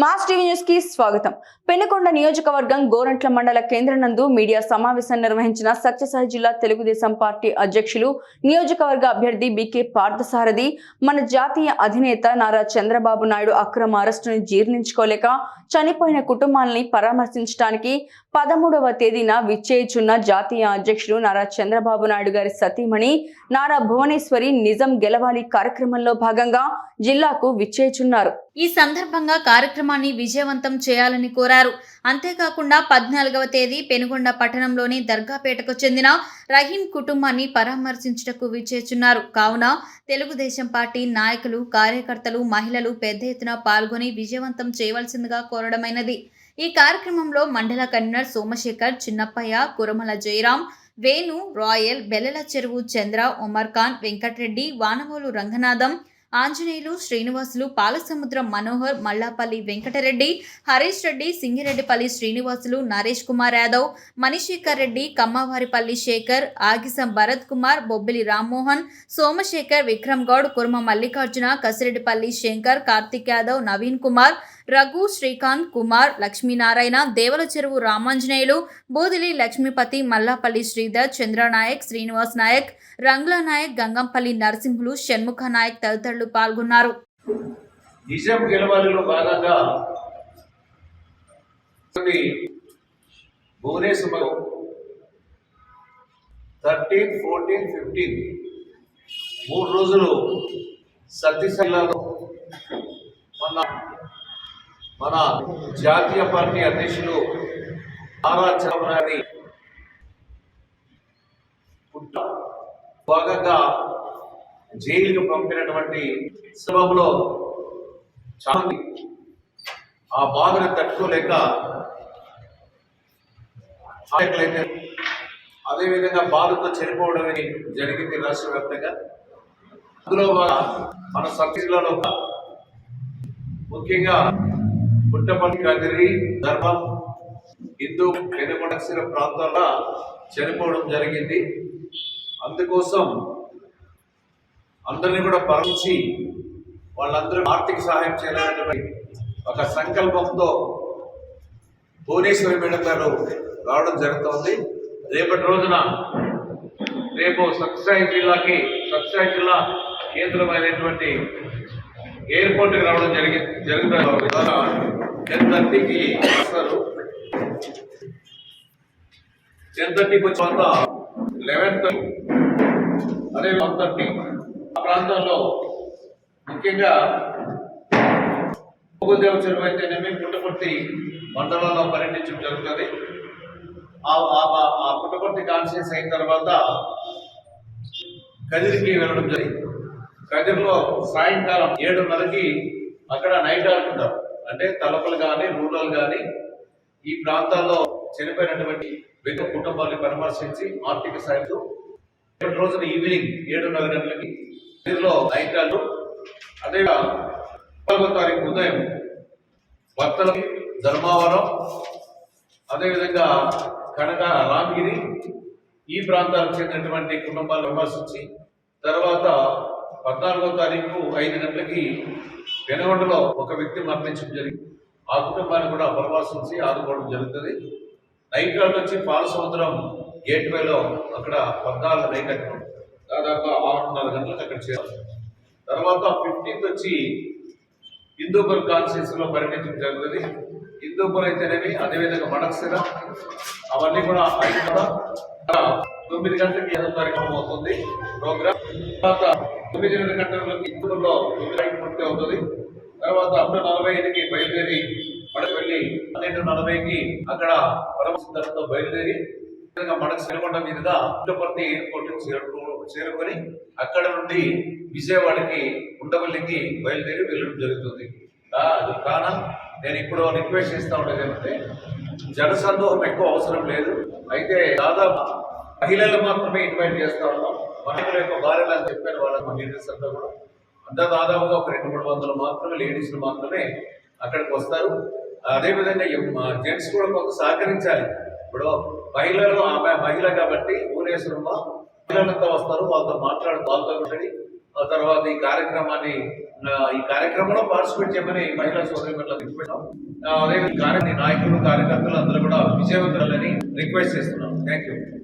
Mass TV న్యూస్కి స్వాగతం. పెనుకొండ నియోజకవర్గం గోరంట్ల మండల కేంద్రం నందు మీడియా సమావేశం నిర్వహించిన సత్యసాయి జిల్లా తెలుగుదేశం పార్టీ అధ్యక్షులు నియోజకవర్గ అభ్యర్థి బికే పార్థసారథి మన జాతీయ అధినేత నారా చంద్రబాబు నాయుడు అక్రమ అరెస్టును జీర్ణించుకోలేక చనిపోయిన కుటుంబాలని పరామర్శించడానికి పదమూడవ తేదీన విచ్చేయుచున్న జాతీయ అధ్యక్షులు నారా చంద్రబాబు నాయుడు గారి సతీమణి నారా భువనేశ్వరి నిజం గెలవాలి కార్యక్రమంలో భాగంగా జిల్లాకు విచ్చేయుచున్నారు. ఈ సందర్భంగా కార్యక్రమాన్ని విజయవంతం చేయాలని కోరారు. అంతేకాకుండా పద్నాలుగవ తేదీ పెనుగొండ పట్టణంలోని దర్గాపేటకు చెందిన రహీం కుటుంబాన్ని పరామర్శించుటకు విచ్చేచున్నారు కావున తెలుగుదేశం పార్టీ నాయకులు కార్యకర్తలు మహిళలు పెద్ద ఎత్తున పాల్గొని విజయవంతం చేయవలసిందిగా కోరడమైనది. ఈ కార్యక్రమంలో మండల కన్వీనర్ సోమశేఖర్ చిన్నప్పయ్య కురమల జయరాం వేణు రాయల్ బెల్లల చెరువు చంద్ర ఉమర్ ఖాన్ వెంకటరెడ్డి వానవోలు రంగనాథం ఆంజనేయులు శ్రీనివాసులు పాలసముద్రం మనోహర్ మల్లాపల్లి వెంకటరెడ్డి హరీష్ రెడ్డి సింగిరెడ్డిపల్లి శ్రీనివాసులు నరేష్ కుమార్ యాదవ్ మణిశేఖర్ రెడ్డి కమ్మవారిపల్లి శేఖర్ ఆగిసం భరత్ కుమార్ బొబ్బిలి రామ్మోహన్ సోమశేఖర్ విక్రమ్ గౌడ్ కుర్మ మల్లికార్జున కసిరెడ్డిపల్లి శంకర్ కార్తిక్ యాదవ్ నవీన్ కుమార్ రఘు శ్రీకాంత్ కుమార్ లక్ష్మీనారాయణ దేవల చెరువు రామాంజనేయులు బోదిలి లక్ష్మీపతి మల్లాపల్లి శ్రీధర్ చంద్రనాయక్ శ్రీనివాస్ నాయక్ రంగుల నాయక్ గంగంపల్లి నరసింహులు షణ్ముఖ నాయక్ తదితరులు పాల్గొన్నారు. గెలవాలిలో భాగంగా థర్టీన్ ఫోర్టీన్ ఫిఫ్టీన్ మూడు రోజులు సత్యశైలలో మన మన జాతీయ పార్టీ అధ్యక్షులు నారా చంద్రబాబు భాగంగా జైలుకు పంపినటువంటి సభలో చాలా ఆ బాధను తట్టుకోలేక నాయకులైతే అదేవిధంగా బాధతో చనిపోవడం అనేది జరిగింది రాష్ట్ర వ్యాప్తంగా. అందులో మన సబ్సిడీలలో ముఖ్యంగా పుట్టపల్లి కదిరి ధర్మం హిందూ వెనుకొండక్షర ప్రాంతాల్లో చనిపోవడం జరిగింది. అందుకోసం అందరినీ కూడా పరమించి వాళ్ళందరూ ఆర్థిక సహాయం చేయాలనేటువంటి ఒక సంకల్పంతో భువనేశ్వరి మేడం గారు రావడం జరుగుతోంది. రేపటి రోజున రేపు సత్యసాయి జిల్లాకి సత్యసాయి జిల్లా కేంద్రమైనటువంటి ఎయిర్పోర్ట్కి రావడం జరిగి జరుగుతుంది టెన్ థర్టీకి వస్తారు. టెన్ థర్టీకి వచ్చిన తర్వాత లెవెన్ థర్టీ అదే వన్ థర్టీ. ఆ ప్రాంతంలో ముఖ్యంగా భూదేవ చెరువు అయితేనేమి పుట్టపర్తి మండలంలో పర్యటించడం జరుగుతుంది. ఆ ఆ పుట్టపర్తి కాన్షియస్ అయిన తర్వాత కదిరికి వెళ్ళడం జరిగింది. కదిరిలో సాయంకాలం ఏడున్నరకి అక్కడ నైట్ ఆడుకుంటారు అంటే తలపలు కానీ రూరల్ కానీ ఈ ప్రాంతాల్లో చనిపోయినటువంటి వ్యక్తి కుటుంబాన్ని పరామర్శించి ఆర్థిక సాయంతో రేపటి రోజున ఈవినింగ్ ఏడున్నర గంటలకి కదిరిలో నైట్ ఆడు అదే నాలుగో తారీఖు ఉదయం భక్తులకి ధర్మావరం అదేవిధంగా కనక రామగిరి ఈ ప్రాంతాలకు చెందినటువంటి కుటుంబాలు విమర్శించి తర్వాత పద్నాలుగో తారీఖు ఐదు గంటలకి వెనగొండలో ఒక వ్యక్తి మరణించడం జరిగింది. ఆ కుటుంబాన్ని కూడా పరామర్శించి ఆదుకోవడం జరుగుతుంది. నైట్ అవుట్ వచ్చి పాల సముద్రం గేట్ వేలో అక్కడ పద్నాలుగు నైట్ దాదాపు ఆరున్నర గంటలకు అక్కడ చేరాలి తర్వాత ఫిఫ్టీన్త్ వచ్చి హిందూపూర్ కాన్స్టిట్యూన్సీ పర్యటించడం జరుగుతుంది. హిందూపూర్ అయితేనేమి అదేవిధంగా మడక్సిర అవన్నీ కూడా అయిన తొమ్మిది గంటలకి ఏదో కార్యక్రమం అవుతుంది. ప్రోగ్రామ్ తర్వాత తొమ్మిది ఎనిమిది గంటలకి హిందూపూర్లో పూర్తి అవుతుంది. తర్వాత అప్పుడు నలభై ఐదుకి బయలుదేరి వెళ్ళి పన్నెండు నలభైకి అక్కడ పరమసిద్ధంతో బయలుదేరి విధంగా మనకు సిరికొండ మీదుగా పుట్టపర్తి ఎయిర్పోర్ట్ చేరుకో చేరుకొని అక్కడ నుండి విజయవాడకి ఉండవల్లికి బయలుదేరి వెళ్ళడం జరుగుతుంది. అది కానా నేను ఇప్పుడు రిక్వెస్ట్ చేస్తా ఉండేది ఏమంటే జనసందోహం ఎక్కువ అవసరం లేదు. అయితే దాదాపు మహిళలు మాత్రమే ఇన్వైట్ చేస్తూ ఉన్నాం. మహిళల యొక్క భార్యలు అని చెప్పారు వాళ్ళ లీడర్స్ అంతా కూడా. అంతా దాదాపుగా ఒక రెండు మూడు వందలు మాత్రమే లేడీస్ మాత్రమే అక్కడికి వస్తారు. అదేవిధంగా జెంట్స్ కూడా కొంత సహకరించాలి. ఇప్పుడు మహిళలు ఆమె మహిళ కాబట్టి ఊరేశ్వరమ్మ మహిళలంతా వస్తారు వాళ్ళతో మాట్లాడు వాళ్ళతో మాట్లాడి ఆ తర్వాత ఈ కార్యక్రమాన్ని ఈ కార్యక్రమంలో పార్టిసిపేట్ చేయమని మహిళా సోదరులకు రిక్వెస్ట్ అదే కార్య నాయకులు కార్యకర్తలు అందరూ కూడా విజయవంతులని రిక్వెస్ట్ చేస్తున్నాం. Thank you